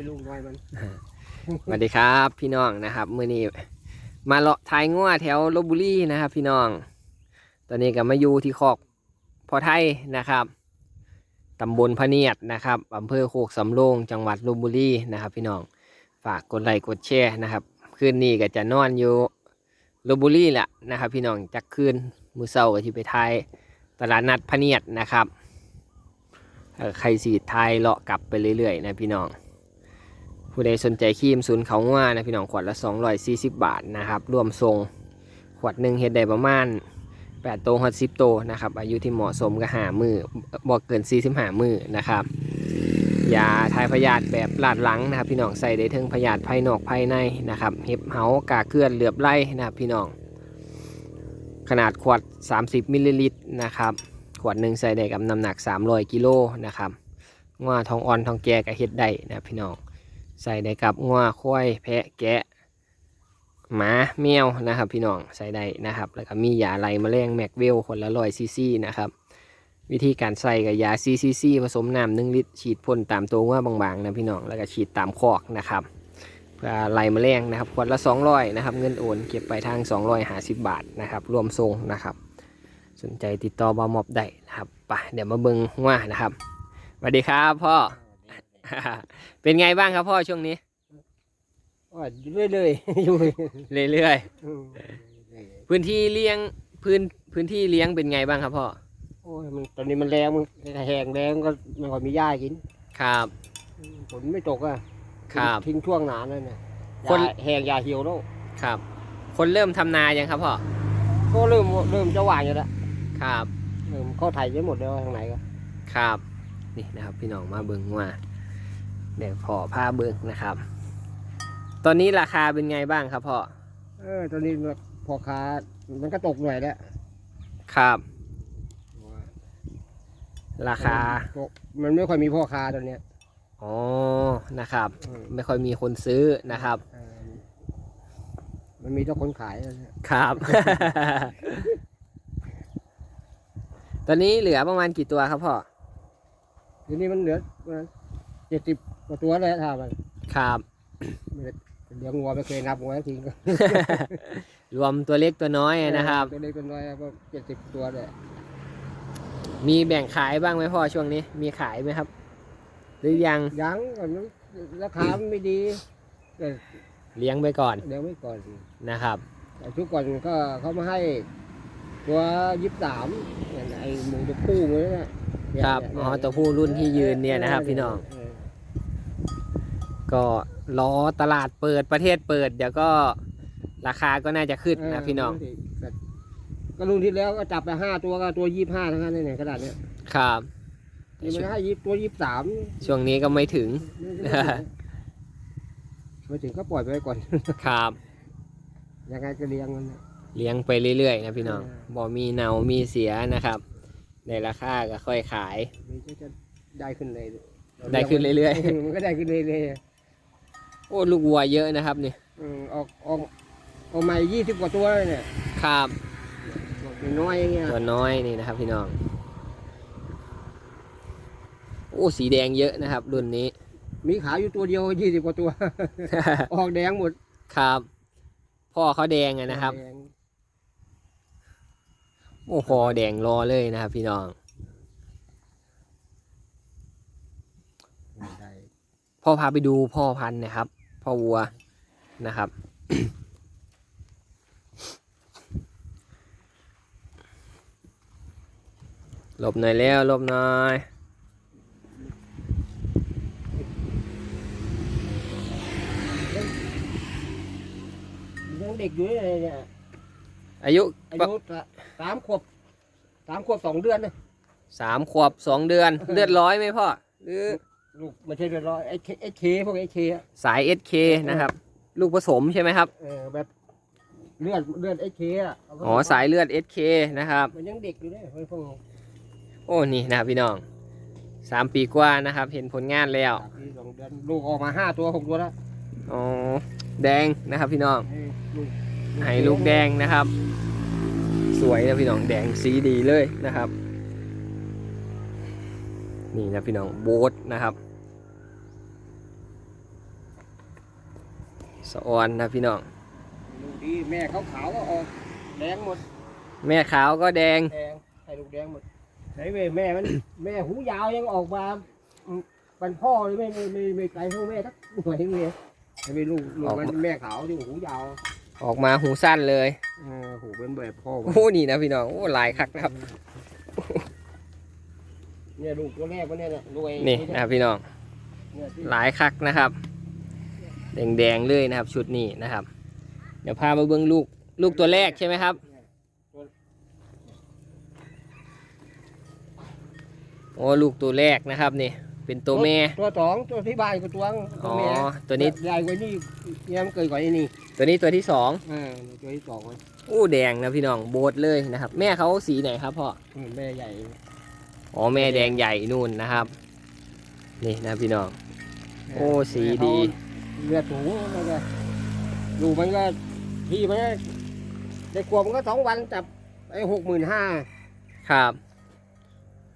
ยลูกน้อยมันสวัสดีครับพี่น้องนะครับมื้อนี้มาเลาะทายงัวแถวลบบุรีนะครับ พี่น้อง ตอนนี้ก็มาอยู่ที่คอกพอไทยนะครับตำบลพะเนียดนะครับอำเภอโคกสำโรงจังหวัดลบบุรีนะครับ พี่น้องฝากกดไลค์กดแชร์นะครับคืนนี้ก็จะนอนอยู่ลบบุรีแหละนะครับ พี่น้องจักคืนมือเศร้าก็ที่ไปทายตลาดนัดพะเนียดนะครับใครสีไทยเลาะกลับไปเรื่อยๆ นะพี่น้อง ผู้ใดสนใจครีมศูนย์เขาง่านะพี่น้องขวดละ 240 บาทนะครับรวมทรงขวดหนึ่งเฮ็ดได้ประมาณ8โตวหัด10โตวนะครับอายุที่เหมาะสมก็หามือบอกเกิน 45 มือนะครับยาทายพยาธิแบบลาดหลังนะครับ พี่น้องใส่ได้ถึงพยาธิภายนอกภายในนะครับเห็บเหากาเกลือนเหลือบไล่นะครับพี่น้อง ขนาดขวด 30 มิลลิลิตรนะครับขวดหนึ่งใส่ได้กับน้ำหนัก 300 กิโลนะครับง่าทองอ่อนทองแก่ก็เฮ็ดได้นะพี่น้อง ใส่ได้กับงัวควายแพะแกะหมาแมวนะครับ พี่น้องใส่ได้นะครับ แล้วก็มียาไล่แมลงแมกเวลคนละร้อยซีซีนะครับวิธีการใส่กับยาซีซีซีผสมน้ำหนึ่งลิตรฉีดพ่นตามตัวงัวบางๆนะพี่น้องแล้วก็ฉีดตามคอกนะครับเพื่อไล่แมลงนะครับขวดละ 200นะครับเงินโอนเก็บไปทาง 250 บาทนะครับรวมทรงนะครับ สนใจติดต่อบามอบได้นะครับไปเดี๋ยวมาเบิงงัวนะครับสวัสดีครับพ่อ เป็นไงบ้างครับพ่อช่วงนี้ว่าเรื่อยเลยๆอยู่เรื่อยอืมๆพื้นที่เลี้ยงพื้นพื้นที่เลี้ยงเป็นไงบ้างครับพ่อโอ้ยมันตอนนี้มันแรงมันแห้งแรงก็ไม่ค่อยมีหญ้ากินครับฝนไม่ตกอะครับทิ้งช่วงหนานั่นน่ะคนยาแห้งยาเหี่ยวแล้วครับ คนเริ่มทำนายังครับพ่อก็เริ่มเริ่มจะหวานอยู่แล้วครับเริ่มเข้าไทยไปหมดแล้วทางไหนก็ครับ นี่นะครับพี่น้องมาเบิ่งว่า เดี๋ยวพ่อพาเบิ่งนะครับ ตอนนี้ราคาเป็นไงบ้างครับพ่อ เออตอนนี้พอค้ามันก็ตกหน่อยแล้ว ครับ ราคาตกมันไม่ค่อยมีพ่อค้าตอนเนี้ยอ๋อ นะครับอืมไม่ค่อยมีคนซื้อนะครับเออมันมีแต่คนขายตอนเนี้ยครับ ตอนนี้เหลือประมาณกี่ตัวครับพ่อทีนี้มันเหลือเจ็ดสิบ กว่าตัวแล้วถ้ามันครับไม่ได้เลี้ยงวัวไม่เคยนับวัวสักทีก็รวมตัวเล็กตัวน้อยนะครับ ตัวเล็กตัวน้อยก็เจ็ดสิบตัวเลยมีแบ่งขายบ้างไหมพ่อช่วงนี้ มีขายไหมครับ หรือยังยังก่อนราคามันไม่ดีก็เลี้ยงไปก่อนเดี๋ยวไม่ก่อนนะครับแต่ทุกก่อนก็เขามาให้ตัวยิบสามไอ้หมูตัวคู่มือเนี่ยครับอ๋อตัวผู้รุ่นที่ยืนเนี่ยนะครับ พี่น้องเก็รอตลาดเปิดประเทศเปิด เดี๋ยวก็ราคาก็น่าจะขึ้นนะพี่น้อง ก็รุ่นที่แล้วก็จับไปห้าตัวก็ตัวยี่ห้าทั้งนั้นเลยเนี่ยขนาดเนี้ยครับนี่มันให้ยิบตัวยิบสามช่วงนี้ก็ไม่ถึงมาถึงก็ปล่อยไปไว้ก่อนครับยังไงก็เลี้ยงมันน่ะเลี้ยงไปเรื่อยๆนะพี่น้องเออบ่มีเนามีเสียนะครับในราคาก็ค่อยขายมันก็จะได้ขึ้นเลยได้ขึ้นเรื่อยๆมันก็ได้ขึ้นเรื่อย โอ้ลูกวัวเยอะนะครับนี่ๆอืมออกออกออกใหม่ยี่สิบกว่าตัวเลยเนี่ยครับน้อยอย่างเงี้ยตัวน้อยนี่นะครับพี่น้องโอ้สีแดงเยอะนะครับ รุ่นนี้ มีขายอยู่ตัวเดียวยี่สิบกว่าตัว ออกแดงหมดครับ พ่อเขาแดงอะนะครับแดงโอ้โหแดงรอเลยนะครับ พี่น้องไม่ได้พ่อพาไปดูพ่อพันธุ์นะครับ พ่อวัวนะครับ หลบหน่อยแล้วหลบหน่อยยังเด็กอยู่เลยเนี่ย อายุอายุสามขวบสามขวบสองเดือนเลยสามขวบสองเดือน เลือดร้อยไหมพ่อหรือ ลูกไม่ใช่เดือดร้อนไอ้เคไอ้เคพวกไอ้เคอะสาย SK นะครับ ลูกผสมใช่ไหมครับเออแบบเลือดเลือดไอ้เคอะเก็อ๋อสายเลือด SK นะครับ มันยังเด็กอยู่เลยเฮ้ยพวกโอ้นี่นะครับพี่น้องสามปีกว่านะครับ เห็นผลงานแล้วสามปีสองเดือนลูกออกมาห้าตัวหกตัวแล้วอ๋อแดงนะครับพี่น้องไอ้ลูกให้ลูกแดงนะครับ สวยนะพี่น้องแดงสีดีเลยนะครับ นี่นะพี่น้องโบทนะครับ สะ ออนนะพี่น้อง ลูกดีแม่เขาขาวก็ออกแดงหมดแม่ขาวก็แดง แดงใส่ลูกแดงหมดไหนแม่แม่มัน แม่หูยาวยังออกมาอืมเป็นพ่อเลยไม่ไม่ไม่ไม่ไกลเท่าแม่ทักหน่วยเงี้ยไม่ลูกลูกมันแม่ขาวที่หูยาวออกมาหูสั้นเลยเออหูเป็นแบบพ่อมัน โอ้นี่นะพี่น้องโอ้หลายคักนะครับ เนี่ยลูกตัวแรกมันเนี่ยนะรวยนี่นะครับพี่น้อง เนี่ยที่หลายคักนะครับ แดงๆเลยนะครับ ชุดนี้นะครับ เดี๋ยวพามาเบิ้งลูกลูกตัวแรกใช่ไหมครับ โอ้ลูกตัวแรกนะครับนี่เป็นตัวแม่ ตัวสองตัวที่บ้านก็ตัวงตัอ๋วอแม่ตัวนี้ ใหญ่กว่านี่เนี่ยมันเกิดกว่านี่นี่ตัวนี้ตัวที่สองเออตัวที่สองมันอู้แดงนะพี่น้องโบดเลยนะครับ แม่เขาสีไหนครับพ่ออืมแม่ใหญ่อ๋อแม่แดงใหญ่นู่นนะครับ นี่นะพี่น้อง โอ้สีดี เลือดสูงแล้วก็ดูมันก็พี่มันก็ได้กลัวมันก็สองวันจับไอ้หกหมื่นห้าครับ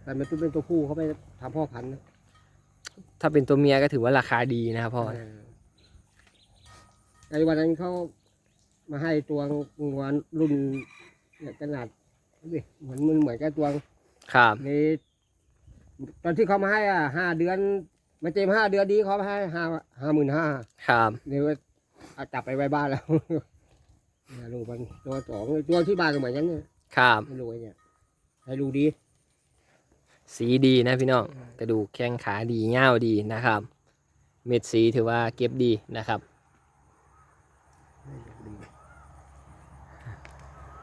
แต่มันต้องเป็นตัวผู้เขาไปทำพ่อพันธุ์นะถ้าเป็นตัวเมียก็ถือว่าราคาดีนะครับพ่อเออไอ้วันนั้นเขามาให้ตัวงวนรุ่นเนี่ยขนาดดิเหมือนมันเหมือนกับตัวครับนี่ตอนที่เขามาให้อะห้าเดือน มาเจมห้าเดือนดีเขาให้ห้าห้าหมื่นห้าครับนี่ว่าเอาจับไปไว้บ้านแล้วเนี่ยลูกมันตัวสองตัวที่บ้านก็เหมือนกันเนี่ยครับไม่รู้ไอ้เนี่ยให้ดูดีสีดีนะพี่น้องกระดูกแข้งขาดีเง่าวดีนะครับ เม็ดสีถือว่าเก็บดีนะครับ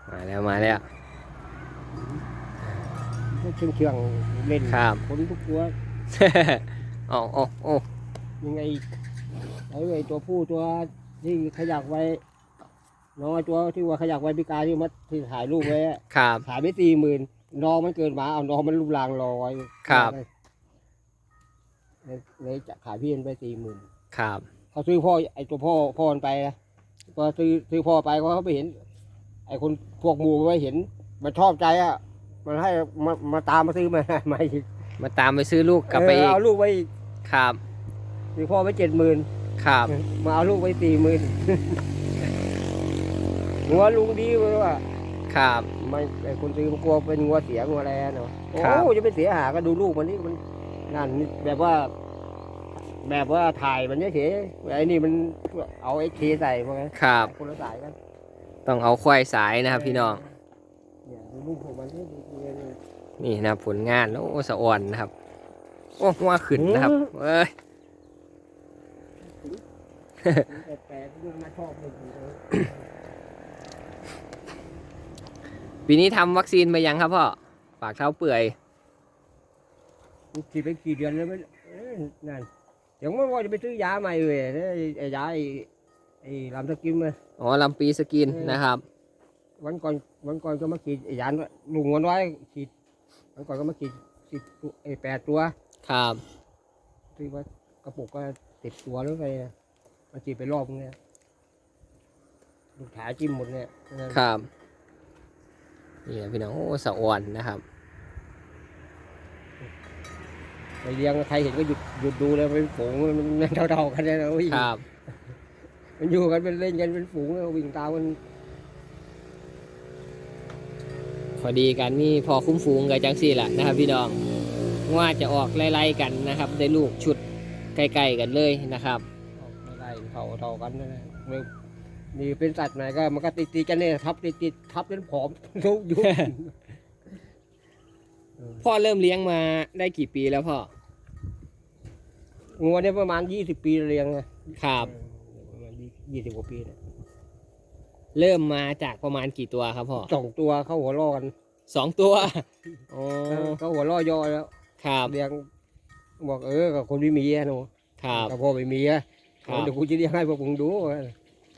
มาแล้วมาแล้วเชื่องเชื่องเล่นครับคนทุกตัว อ๋ออ๋ออ๋อยังไงไอ้ไอ้ตัวผู้ตัวที่ขยักไว้น้อยตัวที่ว่าขยักไว้พิการที่มัดที่ถ่ายรูปไว้อะครับ ขายไม่ตีหมื่นน้องมันเกินมาเอาน้องมันรูปรางลอยครับ เลยเลยจะขายพี่มันไปตีหมื่นครับ เขาซื้อพ่อไอ้ตัวพ่อพ่อมันไปนะพอซื้อซื้อพ่อไปเขาเขาไปเห็น ไอ้คนพวกหมูไปเห็น มันชอบใจอะมันให้มามาตามมาซื้อมามาอีกมาตามไปซื้อลูกกลับไปอีกเเอาลูกไปอีก ครับซื้อพ่อไปเจ็ดหมื่นครับมาเอาลูกไปสี่หมื่นงัวลุงดีเลยว่าครับไม่ไอ้คนซื้อมันกลัวเป็นงัวเสียงัวอะไรเนาะโอ้ครับจะไปเสียหาก็ดูลูกมันนี่มันนั่นแบบว่า แบบว่าถ่ายมันเฉยๆไอ้นี่มันเอาไอ้เคใส่พวกนั้นครับคนละสายกันต้องเอาควายสายนะครับ พี่น้องเนี่ยดูลูกของมันนี่ดูเนี่ยเนี่ยนี่นะผลงานโอ้สะอ่อนนะครับ โอ้หัวขึ้นนะครับเอ้ยแปลกๆลูกน่าชอบเลยปีนี้ทำวัคซีนไปยังครับพ่อปากเท้าเปื่อยลูกฉีดไปกี่เดือนแล้วไม่เอ้ยนั่นเดี๋ยวมันว่าจะไปซื้อยาใหม่เลยไอ้ไอ้ยาไอ้ไอ้ลำตะกิมเลยอ๋อลำปีสกินเออนะครับ วันก่อนวันก่อนก็มาขีดไอ้ยานลุงวันไว้ขีดวันก่อนก็มาขีดสิบตัวไอ้แปดตัว ครับที่ว่ากระปุกก็ติดตัวแล้วไงนะมาขีดไปรอบนึงเนี่ยลูกขาจิ้มหมดเนี่ยนั่นครับนี่นะพี่น้องโอ้สะอ่อนนะครับไปเลี้ยงใครเห็นก็หยุดหยุดดูเลยเป็นฝูงมันมันเท่าๆกันเนี่ยนะวิ่งครับ มันอยู่กันเป็นเล่นกันเป็นฝูงแล้ววิ่งตามมันพอดีกันนี่พอคุ้มฟูงกับจังสี่แหละนะครับพี่น้อง ว่าจะออกไล่ๆกันนะครับ ได้ลูกชุดใกล้ๆกันเลยนะครับไม่ได้เท่าเท่ากันนั่นแหละไม่นี่เป็นสัตว์ไหนก็มันก็ติดติดๆกันเนี่ยทับติดติดๆทับจนผอมทุกยุคพ่อเริ่มเลี้ยงมาได้กี่ปีแล้วพ่องัวเนี่ยประมาณยี่สิบปีเลี้ยงไงครับประมาณยี่สิบกว่าปีเนี่ยเริ่มมาจากประมาณกี่ตัวครับพ่อสองตัวเข้าหัวล่อกันสองตัวอ๋อเข้าหัวล่อย่อแล้ว ครับ เลี้ยงบอกเออกับคนไม่มีอะหนูครับ กับพ่อไม่มีอะครับ เดี๋ยวกูจะเลี้ยงให้พวกมึงดู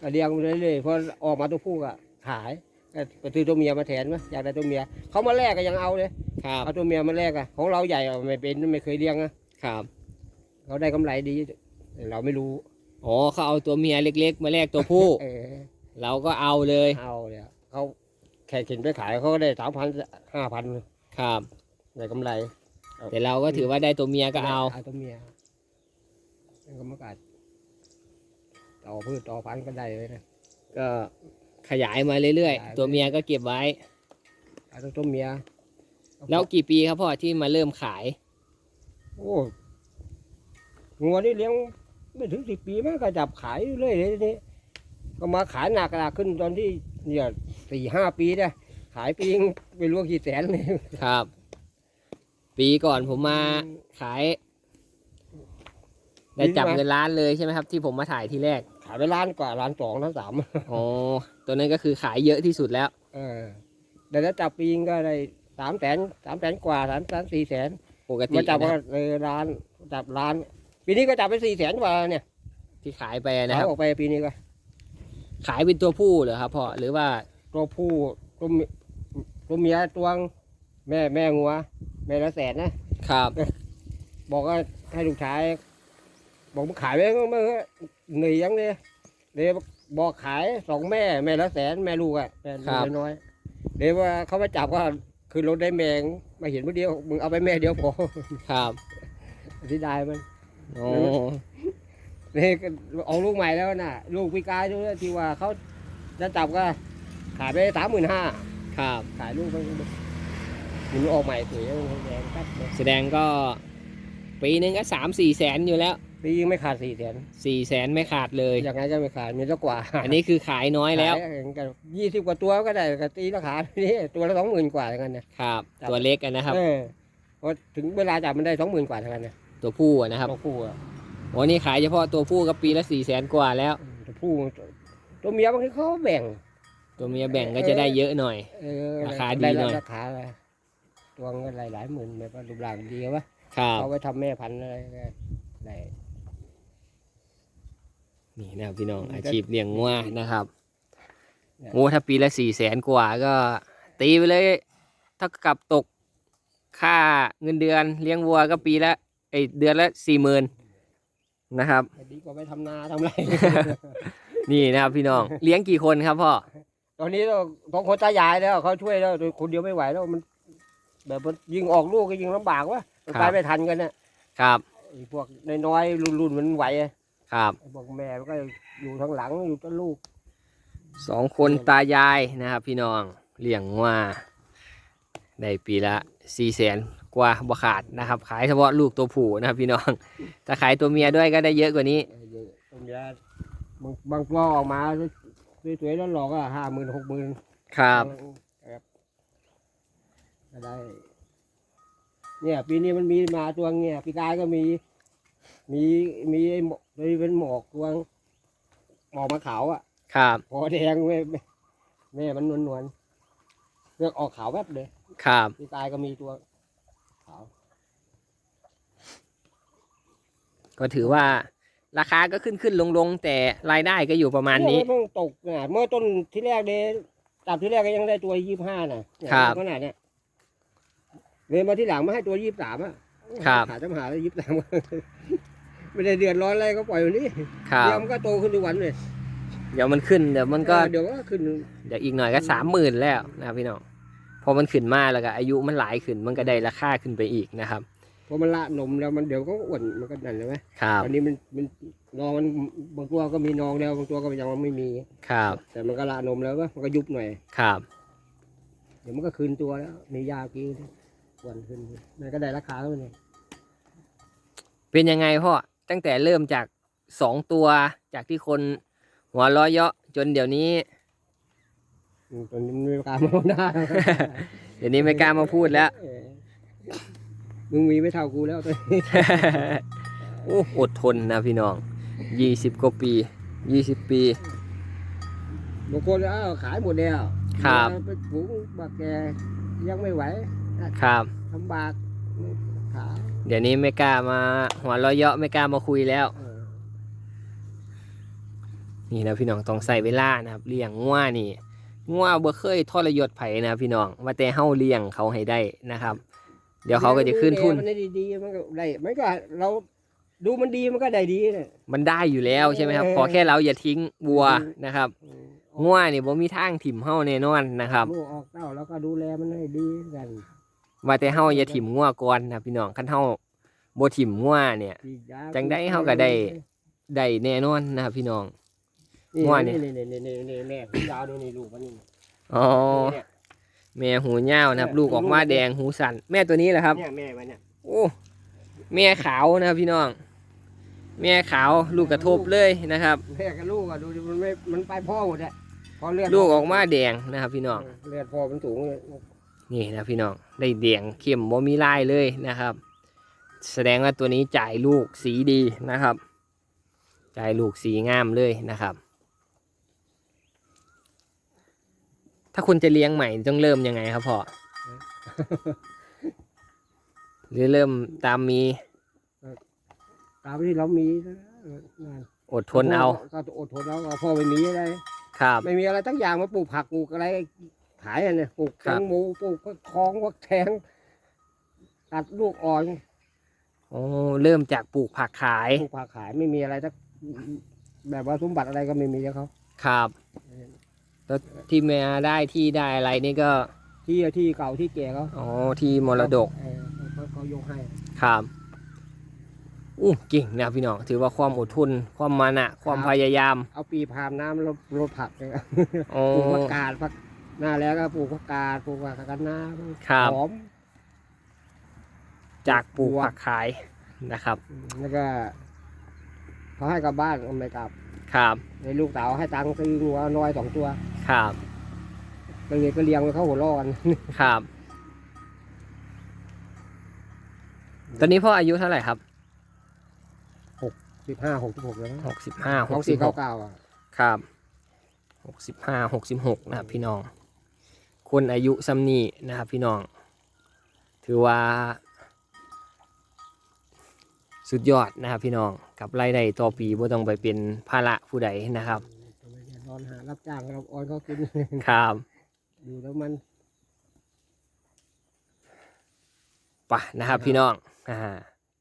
ก็เลี้ยงไปเรื่อยๆพอออกมาตัวผู้ก็ขายก็ไปซื้อตัวเมียมาแทนไหมอยากได้ตัวเมียเขามาแลกก็ยังเอาเลยครับเอาตัวเมียมาแลกอะของเราใหญ่อะไม่เป็นไม่เคยเลี้ยงนะครับเขาได้กำไรดีแต่เราไม่รู้อ๋อเขาเอาตัวเมียเล็ก ๆ มาแลกตัวผู้ เออเราก็เอาเลยเอาเลยอะเขาแข่งขินไปขายเขาก็ได้สามพันห้าพันครับ ได้กำไร แต่เราก็ถือว่าได้ตัวเมียก็เอา เอาตัวเมียนั่นก็มากาดต่อพืชต่อพันธุ์ก็ได้เลยนะ ก็ขยายมาเรื่อยขยายๆตัวเมียก็เก็บไว้ เอาตัวตัวเมียแล้วกี่ปีครับพ่อที่มาเริ่มขาย โอ้งัวนี่เลี้ยงไม่ถึงสิบปีมันก็จับขายเรื่อยเลยทีนี้ก็มาขายหนักหนักขึ้นตอนที่เนี่ยสี่ห้าปีเนี่ยขายปีงไม่รู้กี่แสนเลย ครับ ปีก่อนผมมาขาย ได้จับเงินล้านเลยใช่ไหมครับ ที่ผมมาถ่ายที่แรก ขายไปล้านกว่าล้านสองล้านสามอ๋อตัวนั้นก็คือขายเยอะที่สุดแล้วเออแต่ถ้าจับปีงก็ได้สามแสนสามแสนกว่าสามแสนสี่แสนปกติมาจับนะก็เลยล้านจับล้าน ปีนี้ก็จับไปสี่แสนกว่าเนี่ยที่ขายไปนะขาคยรับออกไปปีนี้ก็ขายเป็นตัวผู้เหรอครับพ่อหรือว่าตัวผู้ตัวเมียตัวเมียตัวง แม่แม่งัว แม่ละแสนนะ ครับ บอกว่าให้ลูกชาย บอกมึงขายไปก็ไม่เหนื่อยยังเลยเลยบอกขายสองแม่ แม่ละแสนแม่ลูกอะแม่ลูครักบน้อยๆเลยว่าเขามาจับว่าคือรถได้แมงมาเห็นเมื่อเดียวมึงเอาไปแม่เดียวพอครับที่ได้มันอ๋อนี่ก็เอาลูกใหม่แล้วน่ะ ลูกพิการด้วยที่ว่าเขาจะจับก็ขายไปสามหมื่นห้าครับ ขายลูกมัน มันออกใหม่สวยแดงแป๊บเลยแสดงก็ ปีหนึ่งก็สามสี่แสนอยู่แล้วปียังไม่ขาดสี่แสนสี่แสนไม่ขาดเลย อย่างไงก็ไม่ขาดมีสักกว่าอันนี้คือขายน้อยแล้วยี่สิบกว่าตัวก็ได้ก็ตีราคานี่ตัวละสองหมื่นกว่าเท่านั้นนะครับ ตัวเล็กอะนะครับเออพอถึงเวลาจับมันได้สองหมื่นกว่าเท่านั้นนะตัวผู้อะนะครับตัวผู้อะโอ้นี่ขายเฉพาะตัวผู้ก็ปีละสี่แสนกว่าแล้ว ตัวผู้ตัวเมียบางทีเขาแบ่ง ตัวเมียแบ่งก็จะได้เยอะหน่อยเออราคาดีหน่อยราคาอะไรตั วเงินหลายหลายๆหมื่นแบบว่ารูปร่างดีวะครับเอาไว้ทำแม่พันธุ์อะไรก็ได้นี่นะครับพี่น้องอืมอาชีพเลี้ยงงัวนะครับเนี่ยโอ้ถ้าปีละสี่แสนกว่าก็ ตีไปเลยถ้ากับตกค่าเงินเดือนเลี้ยงวัวก็ปีละเอยเดือนละสี่หมื่นนะครับดีกว่าไปทำนาทำไร นี่นะครับพี่น้องเลี้ยงกี่คนครับพ่อตอนนี้เราต้องคนตายายแล้วเขาช่วยแล้วคนเดียวไม่ไหวแล้วมัน แบบมันยิงออกลูกก็ยิงลำบากวะมันไปไม่ทันกันนะครับไอ้พวกน้อยๆรุ่นๆมันไหวอะครับไอ้พวกแม่มันก็อยู่ทางหลังอยู่ต้นลูกสองคนตายายนะครับพี่น้องเลี้ยงงัวได้ปีละสี่แสนกว่าบ่ขาดนะครับ ขายเฉพาะลูกตัวผู้นะครับพี่น้องถ้าขายตัวเมียด้วยก็ได้เยอะกว่านี้เออเยอะต้นยาบางบางตัวออกมาสวยๆแล้วหลอกก็ห้าหมื่นหกหมื่นครับครับ ก็ได้ เนี่ย ปีนี้มันมีมาตัวเงี้ยปีกายก็มี มีมีไอ้หมอกมีเป็นหมอกตัวหมอกมาขาวอะ ครับ พอแดงแม่แม่แม่มันนวลนวลๆเลือกออกขาวแวบเลยครับ ปีกายก็มีตัวขาว ก็ถือว่า ราคาก็ขึ้นขึ้นลงลงแต่รายได้ก็อยู่ประมาณนี้ เยมันตกนะเมื่อต้นที่แรกเลยตับที่แรกก็ยังได้ตัวยี่ห้าน่ะเนี่ยครับ ขนาดเนี้ย เลยมาที่หลังมาให้ตัวยี่สามอะครับขายจำหาแล้วยี่สามไม่ได้เดือดร้อนอะไรก็ปล่อยอยู่นี่ครับเดี๋ยวมันก็โตขึ้นทุกวันเลยเดี๋ยวมันขึ้น เดี๋ยวมันก็ เออเดี๋ยวก็ขึ้น เดี๋ยวอีกหน่อยก็สามหมื่นแล้วนะครับพี่น้อง พอมันขึ้นมาแล้วก็อายุมันหลายขึ้น มันก็ได้ราคาขึ้นไปอีกนะครับ พอมันละนมแล้วมันเดี๋ยวก็อ้วนมันก็นั่นใช่ไหมครับ ตอนนี้มันมันนองมันบางตัวก็มีนองแล้วบางตัวก็ยังไม่มี ครับ แต่มันก็ละนมแล้วก็มันก็ยุบหน่อยครับ เดี๋ยวมันก็คืนตัวแล้วมียากิน อ้วนขึ้นมันก็ได้ราคาแล้วเนี่ยเป็นยังไงพ่อตั้งแต่เริ่มจากสองตัวจากที่คนหัวล้อเยาะจนเดี๋ยวนี้อืมตอนนี้มันไม่กล้ามาหน้าเดี๋ยวนี้ไม่กล้ามาพูดแล้วเออมึงมีไม่เท่ากูแล้วตอนนี้โอ้อดทนนะพี่น้องยี่สิบกว่าปียี่สิบปีบางคนอ้าวขายหมดแล้วครับไปปลูกบักแกยังไม่ไหว ครับ ลำบากขายเดี๋ยวนี้ไม่กล้ามาหัวล้อเยาะไม่กล้ามาคุยแล้ว เออนี่นะพี่น้องต้องใส่เวลานะครับเลี้ยงงัวนี่งัวบ่เคยทรยศไผนะพี่น้องว่าแต่เฮาเลี้ยงเขาให้ได้นะครับ เดี๋ยวเขาก็จะขึ้นทุนมันได้ดีๆมันก็ได้มันก็เราดูมันดีมันก็ได้ดีเนี่ยมันได้อยู่แล้วใช่ไหมครับเออขอแค่เราอย่าทิ้งวัวอืมนะครับอืมงัวนี่บ่มีทางถิ่มเฮาแน่นอนนะครับ ลูกออกเต้าแล้วก็ดูแลมันให้ดีกัน ว่าแต่เฮาอย่าถิ่มงัวก่อนนะพี่น้องคันเฮาบ่ถิ่มงัวเนี่ยฉีดยาจังได้เฮาก็ได้ได้แน่นอนนะครับพี่น้องงัวนี่นี่นี่นี่นี่นี่แม่ยาวดูนี่ลูกมันนี่อ๋อเนี่ยแม่หูยาวนะครับเนี่ยลูกออกมาลูกแดงหูสันแม่ตัวนี้แหละครับเนี่ยแม่มันเนี่ยโอ้แม่ขาวนะครับพี่น้อง แม่ขาวลูกกระทบเลยนะครับแม่กับลูกอะดูดิมันไม่มันไปพ่อหมดอะพอเลือดลูกออกมาแดงนะครับพี่น้องเลือดพ่อมันสูงเลย นี่นะพี่น้องได้แดงเข้มบ่มีลายเลยนะครับ แสดงว่าตัวนี้จ่ายลูกสีดีนะครับ จ่ายลูกสีงามเลยนะครับ ถ้าคุณจะเลี้ยงใหม่ต้องเริ่มยังไงครับพ่อหรือเริ่มตามมี ตามที่เรามีนะนั่นอดทนเอาก็อดทนเอาเอาพ่อไม่มีอะไรครับ ไม่มีอะไรทั้งอย่างมาปลูกผักปลูกอะไร ขายอะเนี่ยปลูกครัแตบงโมปลูกฟักทองฟักแทงตัดลูกอ่อนโอ้เริ่มจากปลูกผักขายปลูกผักขายไม่มีอะไรทักแบบว่าสมบัติอะไรก็ไม่มีแล้วเขาครับแล้วที่มาได้ที่ได้อะไรนี่ก็ที่ที่เก่าที่แก่เขาอ๋อที่มรดกเออเขาเขายกให้ครับอู้เก่งนะพี่น้องถือว่าความอดทนความมานะความพยายาม เอาปีพามน้ำลดลดผักเลยโอ้ปลูกผักกาดผัก หน้าแล้วก็ปลูกผักกาดปลูกผักกาดหน้าครับ หอมจากปลูกผักขายนะครับ แล้วก็เขาให้กลับบ้านเอาไม่กลับครับในลูกสาวให้ตังค์ซื้องัวน้อยสองตัวครับก็เลยก็เลี้ยงไว้เขาหัวเร้อนครับ ตอนนี้พ่ออายุเท่าไหร่ครับสิบห้าหกสิบหกแล้วหกสิบห้าหสองกสิสี่บหเก้ากเก้าอะครับหกสิบห้าหกสิบหกนะครับพี่น้อง คนอายุซ้ำนี้นะครับพี่น้อง ถือว่า สุดยอดนะครับพี่น้องกับรายได้ต่อปีบ่ต้องไปเป็นภาระผู้ใดนะครับไม่ได้นอนหารับจ้างรับออนเขากินครับอยู่แล้วมันปะนะครับพี่น้องอ่า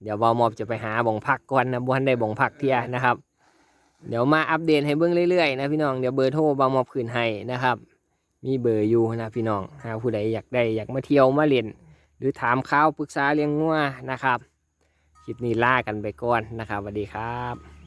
เดี๋ยวบอมอบจะไปหาบ่องพักก่อนนะบ่ทันได้บ่องพักเที่ยนะครับ เดี๋ยวมาอัปเดตให้เบิ่งเรื่อยๆนะพี่น้องเดี๋ยวเบอร์โทรบอมอบคืนให้นะครับ มีเบอร์อยู่นะพี่น้องหาผู้ใดอยากได้อยากมาเที่ยวมาเล่นหรือถามข้าวปรึกษาเลี้ยงงัวนะครับคลิปนี้ล่ากันไปก่อนนะครับสวัสดีครับ